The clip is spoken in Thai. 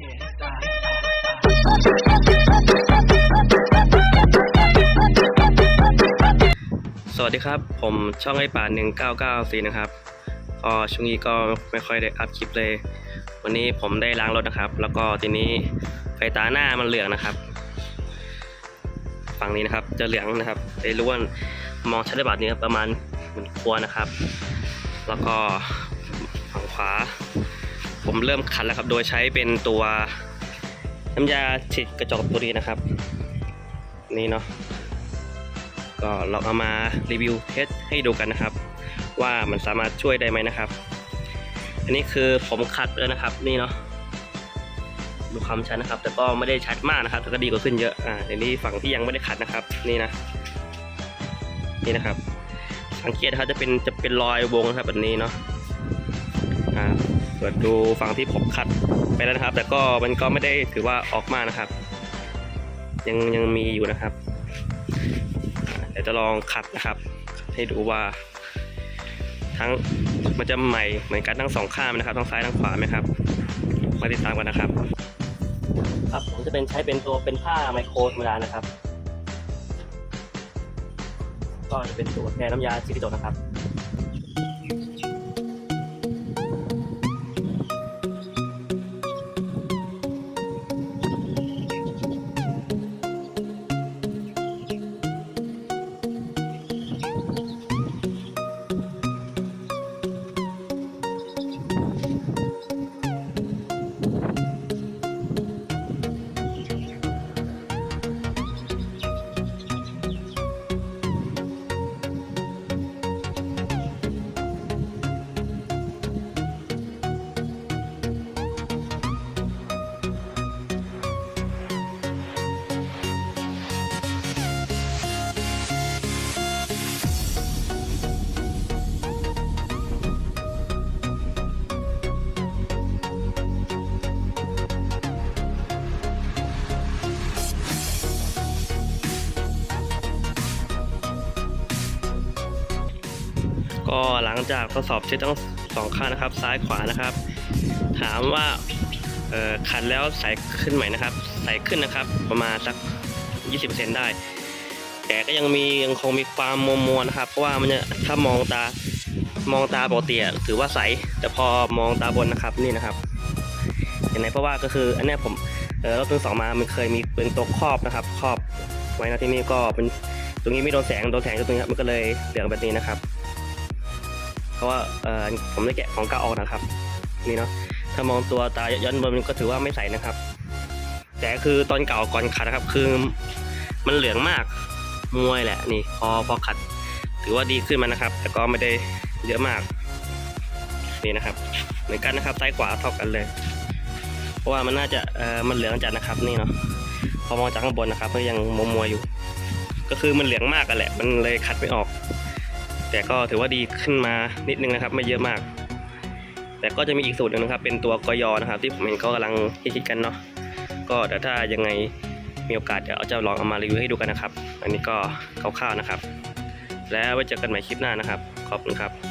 สวัสดีครับ ผมช่องไอป่า1994 นะครับก็ช่วงนี้ก็ไม่ค่อยได้อัพคลิปเลย วันนี้ผมได้ล้างรถนะครับ แล้วก็ทีนี้ไฟตาหน้ามันเหลืองนะครับ ฝั่งนี้นะครับจะเหลืองนะครับได้รู้ว่ามองชัดได้บาดนี้ประมาณเหมือนครัวนะครับ แล้วก็ฝั่งขวา ผมเริ่มขัดแล้วครับ โดยใช้เป็นตัวน้ำยาฉีดกระจกตัวนี้นะครับ นี่เนาะก็เราเอามารีวิวเทสให้ดูกันนะครับ ว่ามันสามารถช่วยได้ไหมนะครับ อันนี้คือผมขัดแล้วนะครับ นี่เนาะดูความชัดนะครับ แต่ก็ไม่ได้ชัดมากนะครับแต่ก็ดีกว่าขึ้นเยอะอ่าเดี๋ยวนี้ฝั่งที่ยังไม่ได้ขัดนะครับ นี่นะ นี่นะครับ สังเกตนะครับจะเป็นจะเป็นรอยวงนะครับแบบนี้เนาะอ่า เปิดดูฝั่งที่ผมขัดไปแล้วนะครับ แต่ก็มันก็ไม่ได้ถือว่าออกมานะครับ ยังยังมีอยู่นะครับเดี๋ยวจะลองขัดนะครับ ให้ดูว่า ทั้งมันจะใหม่เหมือนกันทั้งสองข้างนะครับทั้งซ้ายทั้งขวาไหมครับ มาติดตามกันนะครับ ครับผมจะเป็นใช้เป็นตัวเป็นผ้าไมโครธรรมดานะครับ ก็จะเป็นตัวแทนน้ำยาชิกิโตะนะครับ ก็หลังจากทดสอบเช็ดทั้งสองข้างนะครับ ซ้ายขวานะครับ ถามว่าขัดแล้วใสขึ้นไหมนะครับ ใสขึ้นนะครับ ประมาณสัก 20%ได้ แต่ก็ยังมียังคงมีความมัวมัวนะครับ เพราะว่ามันจะถ้ามองตามองตาปกติถือว่าใส แต่พอมองตาบนนะครับนี่นะครับเห็นไหมเพราะว่าก็คืออันนี้ผมเออรถมือสองมา มันเคยมีเป็นตัวครอบนะครับ ครอบไว้นะที่นี่ก็เป็นตรงนี้ไม่โดนแสงโดนแสงตรงนี้ครับมันก็เลยเหลืองแบบนี้นะครับ เพราะว่าเออผมได้แกะของเก่าออกนะครับ นี่เนาะถ้ามองตัวตาย้อนบนมันก็ถือว่าไม่ใสนะครับ แต่คือตอนเก่าก่อนขัดนะครับ คือมันเหลืองมากมวยแหละนี่พอพอขัด ถือว่าดีขึ้นมานะครับ แต่ก็ไม่ได้เยอะมากนี่นะครับ เหมือนกันนะครับซ้ายขวาเท่ากันเลย เพราะว่ามันน่าจะเออมันเหลืองจัดนะครับนี่เนาะพอมองจากข้างบนนะครับก็ยังมัวมัวอยู่ ก็คือมันเหลืองมากกันแหละ มันเลยขัดไม่ออก แต่ก็ถือว่าดีขึ้นมานิดนึงนะครับ ไม่เยอะมาก แต่ก็จะมีอีกสูตรหนึ่งนะครับ เป็นตัวกยอนะครับ ที่ผมเห็นเขากำลังคิดกันเนาะก็เดี๋ยวถ้ายังไงมีโอกาสเดี๋ยวเอาจะลองเอามารีวิวให้ดูกันนะครับ อันนี้ก็คร่าวๆนะครับ แล้วไว้เจอกันใหม่คลิปหน้านะครับ ขอบคุณครับ